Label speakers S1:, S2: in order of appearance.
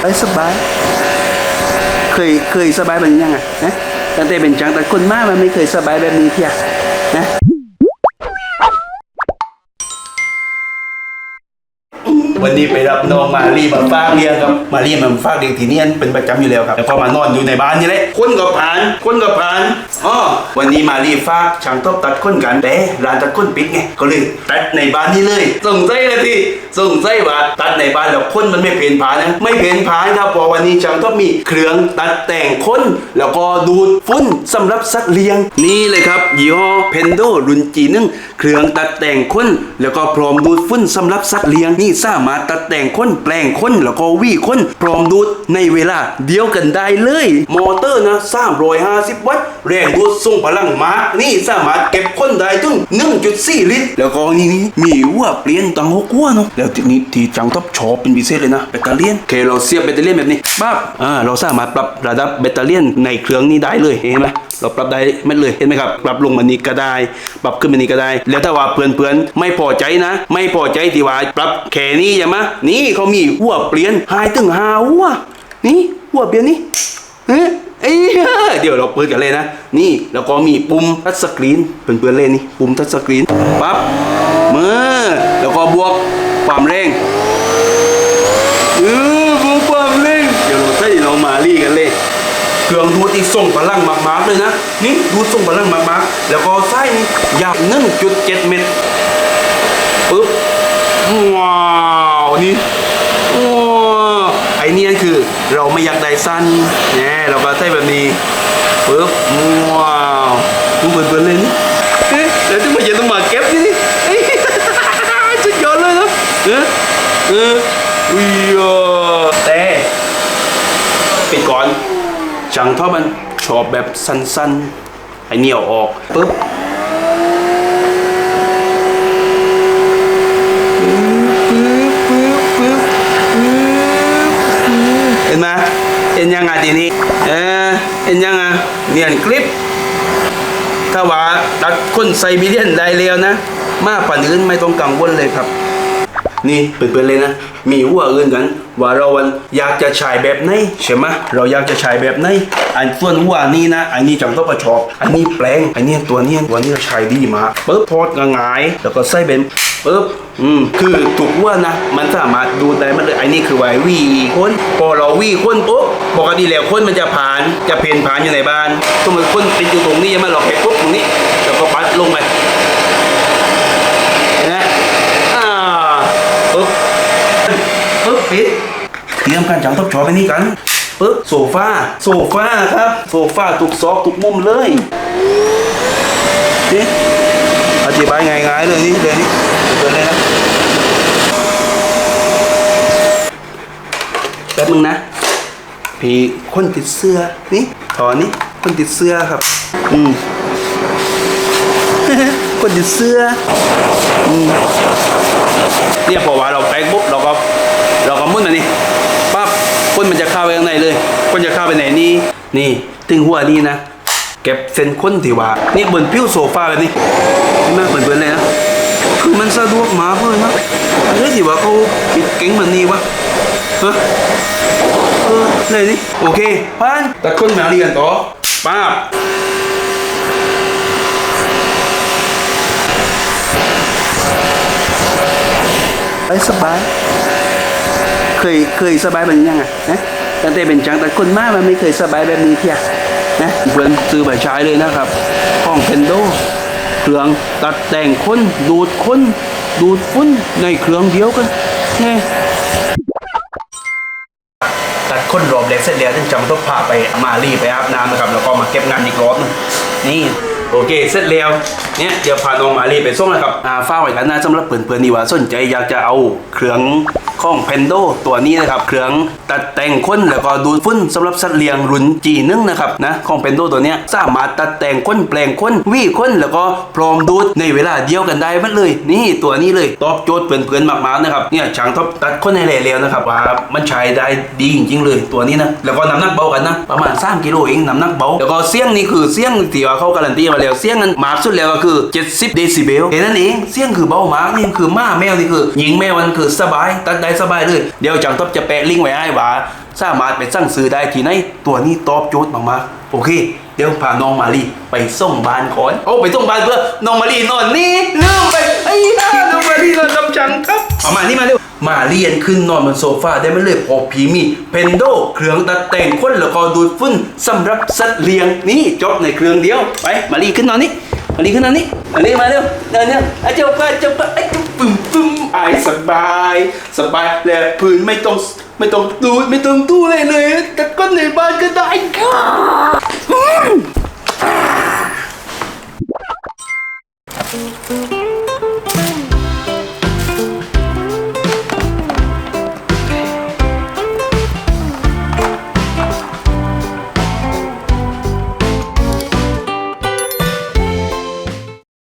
S1: ไปสบาย เคยเคยสบายแบบนี้ยังไงนะตั้งแต่เป็นจังแต่คนมากมันไม่เคยสบายแบบนี้เที่ย วันนี้ไปรับน้องมารีมาฝากเลี้ยงครับ มารีมันฝากเลี้ยงที่นี่เป็นประจำอยู่แล้วครับแล้วพอมานอนอยู่ในบ้านนี่แหละคนก็ผ่านคนก็ผ่านอ๋อวันนี้มารีฝากช่างต้องตัดก้นกันแต่ร้านตัดก้นปิดไงก็เลยตัดในบ้านนี่เลยส่งสัยเลยที่ส่งสัยว่าตัดในบ้านแล้วคนมันไม่เปลี่ยนผ่านนะไม่เปลี่ยนผ่านครับเพราะวันนี้ช่างต้องมีเครื่องตัดแต่งคนแล้วก็ดูดฝุ่นสำหรับสัตว์เลี้ยงนี่เลยครับยี่ห้อเพนโดรุ่นจีนึงเครื่องตัดแต่งคนแล้วก็พร้อมดูดฝุ่นสำหรับสัตว์เลี้ยงนี่สามารถตัดแต่งค้นแปลงค้นแล้วก็วี่คนพร้อมดูดในเวลาเดียวกันได้เลย มอเตอร์นะ350 วัตต์แรงดูดส่งพลังมานี่สามารถเก็บค้นได้ถึง1.4 ลิตร แล้วก็นี่นี่มีหัวเปลี่ยนตังหกหัวเนาะแล้วทีนี้ที่จังท็อปชอบเป็นพิเศษเลยนะแบตเตอรี่โอเคเราเสียบแบตเตอรี่แบบนี้ปั๊บอ่าเราสามารถปรับระดับแบตเตอรี่ในเครื่องนี้ได้เลยเห็นไหมเราปรับได้ไม่เลยเห็นไหมครับปรับลงมานี้ก็ได้ ปรับขึ้นมานี้ก็ได้ แล้วถ้าว่าเพื่อนๆไม่พอใจนะ ไม่พอใจที่ว่าปรับแค่นี้ใช่ไหมนี่เขามีหัวเปลี่ยนหายถึงหาหัวนี่หัวเปลี่ยนนี่เฮ้ยเอ้ยเดี๋ยวเราเปิดกันเลยนะ นี่แล้วก็มีปุ่มทัชสกรีนเพื่อนๆเล่นนี่ปุ่มทัชสกรีนปั๊บมือแล้วก็บวกความแรงเออบวกความแรงเดี๋ยวเราใส่น้องมาลี่กันเลย เครื่ องดูดอีกส่งพลังมากๆเลยนะ นี่ดูส่งพลังมากๆ แล้วก็ไส้ยาวนี่ยาว1.7เมตรปึ๊บว้าวนี่ว้าวไอเนี้ยคือเราไม่อยากได้สั้นเนี่ยเราก็ใส่แบบนี้ปึ๊บว้าวดูเปิดๆเลยนี่เอ๊ะแล้วที่มาเย็นต้องมาเก็บนี่นี่เอ้ยสุดยอดเลยนะเออเอออุ้ยอะแต่ปิดก่อน จังเท่ามันชอบแบบสั้นๆไอเหนียวออกปุ๊บเห็นไหมเห็นยังไงทีนี้เออเห็นยังไงเนียนคลิป ถ้าว่าตัดคนไซบีเรียนได้แล้วนะ มากกว่าอื่นไม่ต้องกังวลเลยครับ นี่เปิดๆเลยนะ มีหัวอื่นกัน ว่าเราวันอยากจะฉายแบบไหนใช่ไหมเราอยากจะฉายแบบไหนอันส่วนหัวนี่นะ อันนี้จำต้องประชอบ อันนี้แปลง อันนี้ตัวเนี้ยตัวนี้เราฉายดีมาปึ๊บทอดง่ายๆแล้วก็ใส่เป็นปึ๊บอืมคือถูกหัว่านะ มันสามารถดูได้มันเลยอันนี้คือไววีคนพอเราวีคนปุ๊บปกติแล้วคนมันจะผ่านจะเพนผ่านอยู่ในบ้านสมมติคนติดอยู่ตรงนี้ใช่ไหมเราแค่ปุ๊บตรงนี้แล้วก็ปัดลงไป นะอ่าปึ๊บปึ๊บปิดเต รียมการจังทบชอไปนี่กันปึ๊บโซฟาโซฟาครับโซฟาทุกซอกทุกมุมเลยนี่อธิบายง่ายๆเลยนี่เลยนี่เดินเลยนะแป๊บนึงนะพี่คนติดเสื้อนี่ถอนนี่คนติดเสื้อครับ อืมคนติดเสื้อเนี่ยพอว่าเราแป๊กปุ๊บเราก็เราก็มุ่นอันนี้ปั๊บ คนมันจะเข้าไปข้างในเลย คนจะเข้าไปไหนนี่นี่ถึงหัวนี่นะเก็บเส้นค้นที่ว่านี่บนผิวโซฟาแบบนี้เห็นไหมเปิดๆเลยนะคือมันสะดวกมากเลยนะอะไรที่ว่าเขาปิดเก่งมันนี่วะฮะเออเลยนี่โอเคพันตัดคนมาเรียนต่อป้าบไปสบาย เคยเคยสบายแบบนี้ยังไงนะตั้งแต่เป็นจังแต่คนมากมันไม่เคยสบายแบบนี้เพียนะเพื่อนซื้อไปใช้เลยนะครับห้องเพนโดเครื่องตัดแต่งคนดูดคนดูดฝุ่นในเครื่องเดียวกันแน่ตัดคนรอบเล็กเสร็จแล้วจึงจำต้องพาไปมารีไปอาบน้ำนะครับ แล้วก็มาเก็บงานอีกรอบหนึงนี่โอเค เสร็จแล้ว เนี่ย เดี๋ยวพาน้องมารีไปส่งนะครับ อ่าฝ้าไว้กันนะสำหรับเพื่อนๆนี่ว่าสนใจอยากจะเอาเครื่อง ข้องเพนโดตัวนี้นะครับเครื่องตัดแต่งคนแล้วก็ดูดฝุ่นสำหรับสัตว์เลี้ยงรุ่นจีนึงนะครับนะของเพนโดตัวนี้สามารถตัดแต่งคนแปลงคนวี่คนแล้วก็พร้อมดูดในเวลาเดียวกันได้หมันเลย นี่ตัวนี้เลยตอบโจทย์เพื่อนๆมากๆนะครับเนี่ยช่างท็อปตัดคนในเร็วๆนะครับว่ามันใช้ได้ดีจริงๆเลยตัวนี้นะแล้วก็น้ำหนักเบากันนะประมาณ3กิโลเองน้ำหนักเบาแล้วก็เสียงนี่คือเสียงที่ว่าเขาการันตีมาแล้วเสียงนั้นมากสุดแล้วก็คือ 70 เดซิเบลแค่นั้นเองเสียงคือเบามากนี่คือมาแมวนี่คือ หญิงแมวมันคือสบายตัดได้สบายเลย เดี๋ยวจังท็อปจะแปะลิงก์ไว้ให้ว่าสามารถไปสั่งซื้อได้ที่ไหนตัวนี้ตอบโจทย์มากๆโอเค เดี๋ยวพาน้องมาลีไปส่งบ้านก่อนโอ้ไปส่งบ้านเพื่อน้องมาลีนอนนี่ลืมไปไอ้น้าน้องมาลีนอนกำจังครับเอามานี่มาเร็วมาเรียนขึ้นนอนบนโซฟาได้ไหม่เลยพอผีมีเพนโดเครื่องตัดแต่งคนแล้วก็ดูดฝุ่นสำหรับสัตว์เลี้ยงนี่จบในเครื่องเดียวไปมาลีขึ้นนอนนี่ อันนี้ขึ้นนอนนี้อันนี้มาเร็วเดินเนี่ยไอ้เจ้าป้าเจ้าป้าไอ้จุ๊บปึ้มปึ้มไอ้สบายสบายแล้วพื้นไม่ต้องไม่ต้องดูดไม่ต้องตู้เลยเลยแต่ก็ในบ้านก็ได้ค่ะ